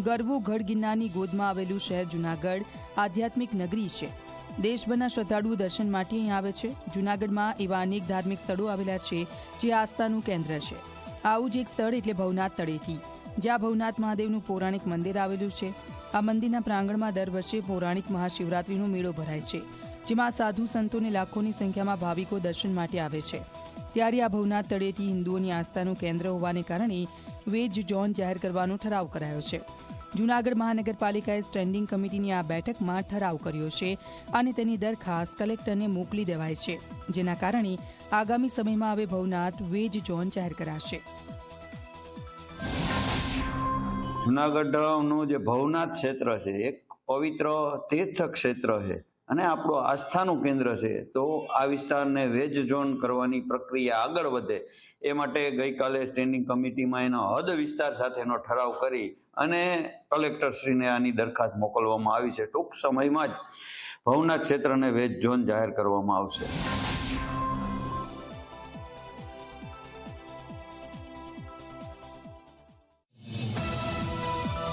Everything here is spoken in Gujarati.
ગરવો ગઢ ગિરનારની ગોદમાં આવેલું શહેર જૂનાગઢ આધ્યાત્મિક નગરી છે. દેશભરના શ્રદ્ધાળુઓ દર્શન માટે અહીં આવે છે. જૂનાગઢમાં એવા અનેક ધાર્મિક સ્થળો આવેલા છે જે આસ્થાનું કેન્દ્ર છે. આવું જ એક સ્થળ એટલે ભવનાથ તળેટી, જ્યાં ભવનાથ મહાદેવનું પૌરાણિક મંદિર આવેલું છે. આ મંદિરના પ્રાંગણમાં દર વર્ષે પૌરાણિક મહાશિવરાત્રિનો મેળો ભરાય છે, જેમાં સાધુ સંતોને લાખોની સંખ્યામાં ભાવિકો દર્શન માટે આવે છે. ત્યારે આ ભવનાથ તળેટી હિન્દુઓની આસ્થાનું કેન્દ્ર હોવાને કારણે વેજ ઝોન જાહેર કરવાનો ઠરાવ કરાયો છે. જૂનાગઢ મહાનગરપાલિકાએ સ્ટેન્ડિંગ કમિટીની આ બેઠકમાં ઠરાવ કર્યો છે અને તેની દરખાસ્ત કલેક્ટરને મોકલી દેવાય છે, જેના કારણે આગામી સમયમાં હવે ભવનાથ વેજ ઝોન જાહેર કરાશે. જૂનાગઢનું જે ભવનાથ ક્ષેત્ર છે, એક પવિત્ર તીર્થ ક્ષેત્ર છે. અને આપણું આસ્થાનું કેન્દ્ર છે, તો આ વિસ્તારને વેજ ઝોન કરવાની પ્રક્રિયા આગળ વધે. એ માટે ગઈકાલે સ્ટેન્ડિંગ કમિટીમાં એનો હદ વિસ્તાર સાથેનો ઠરાવ કરી અને કલેક્ટરશ્રીને આની દરખાસ્ત મોકલવામાં આવી છે. ટૂંક સમયમાં જ ભવનાથ ક્ષેત્રને વેજ ઝોન જાહેર કરવામાં આવશે.